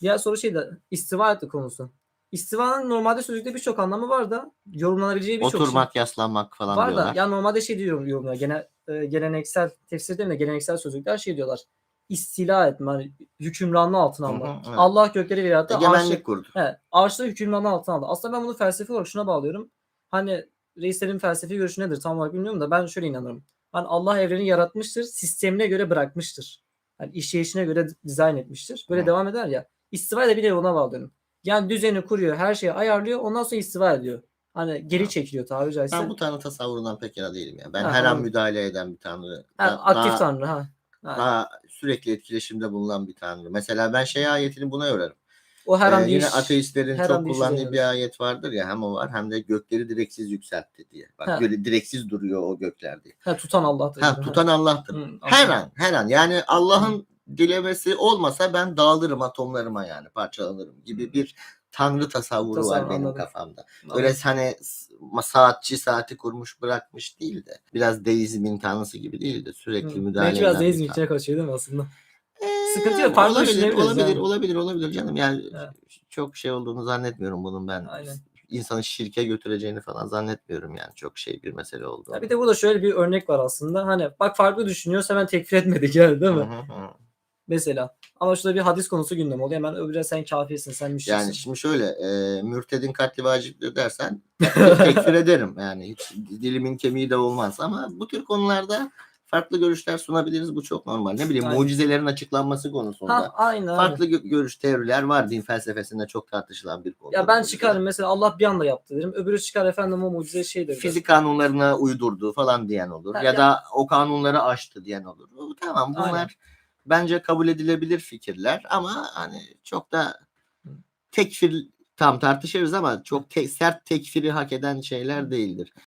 Diğer soru şeydi istiva etti konusu. İstivanın normalde sözlükte birçok anlamı var da yorumlanabileceği birçok şey Oturmak, yaslanmak falan var da diyorlar. ya normalde şey diyor yorumlar gene, e, geleneksel tefsir değil de geleneksel sözlükler şey diyorlar. İstila etme, hani hükümranlığı altına almak. evet. Allah gökleri ve yarattı. Egemenlik arşı- kurdu. He, arşta hükümranlığı altına aldı. Aslında ben bunu felsefi olarak şuna bağlıyorum. Hani reislerin felsefi görüşü nedir tam olarak bilmiyorum da ben şöyle inanırım. Hani Allah evreni yaratmıştır, sistemine göre bırakmıştır. Hani işleyişine göre dizayn etmiştir. Böyle Hı. devam eder ya. İstiva da bir de ona bağlıyorum. Yani düzeni kuruyor, her şeyi ayarlıyor, ondan sonra istiva ediyor. Hani geri çekiliyor tabiri caizse. Ben bu tanrı tasavvurundan pek yana değilim ya. Ben Ha, her an anladım. müdahale eden bir tanrı. Ha, da- aktif daha, tanrı ha. Ha. daha sürekli etkileşimde bulunan bir tanrı. Mesela ben şey ayetini buna yorarım. O her an Ee, yine değiş- ateistlerin her an çok kullandığı yani. bir ayet vardır ya hem o var hem de gökleri direksiz yükseltti diye. Bak Ha. böyle direksiz duruyor o gökler diye. ha, tutan Allah'tır. Ha, tutan Allah'tır. Hı, Her an her an yani Allah'ın dilemesi olmasa ben dağılırım atomlarıma yani parçalanırım gibi bir tanrı tasavvuru Tasavvur, var benim anladım. kafamda. Anladım. Öyle hani saatçi saati kurmuş bırakmış değil de biraz deizmin tanrısı gibi değil de sürekli Hı. müdahale Belki biraz deizm içine kaçıyor değil mi aslında? Ee, Sıkıntı yok, farklı olabilir, düşünebiliriz olabilir, yani. olabilir, olabilir canım. Yani Evet. çok şey olduğunu zannetmiyorum bunun ben. Aynen. insanı şirke götüreceğini falan zannetmiyorum yani çok şey bir mesele olduğunu. Ya bir de burada şöyle bir örnek var aslında. Hani bak farklı düşünüyorsa hemen tekfir etmedik yani değil mi? Hı hı hı. Mesela. Ama şurada bir hadis konusu gündem oluyor. Hemen öbürüne sen kafirsin, sen müşriksin. Yani şimdi şöyle e, mürtedin katli vaciptir dersen tekfir ederim. Yani hiç dilimin kemiği de olmaz ama bu tür konularda farklı görüşler sunabiliriz. Bu çok normal. Ne bileyim Aynen. mucizelerin açıklanması konusunda. ha, aynen. Farklı gö- görüş teoriler var din felsefesinde çok tartışılan bir konu. Ya ben çıkarım mesela Allah bir anda yaptı derim. Öbürü çıkar efendim o mucize şeydir. der. Fizik kanunlarına uydurdu falan diyen olur. Ha, ya, ya- da o kanunları aştı diyen olur. Tamam bunlar Aynen. Bence kabul edilebilir fikirler ama hani çok da tekfir tam tartışırız ama çok te- sert tekfiri hak eden şeyler değildir.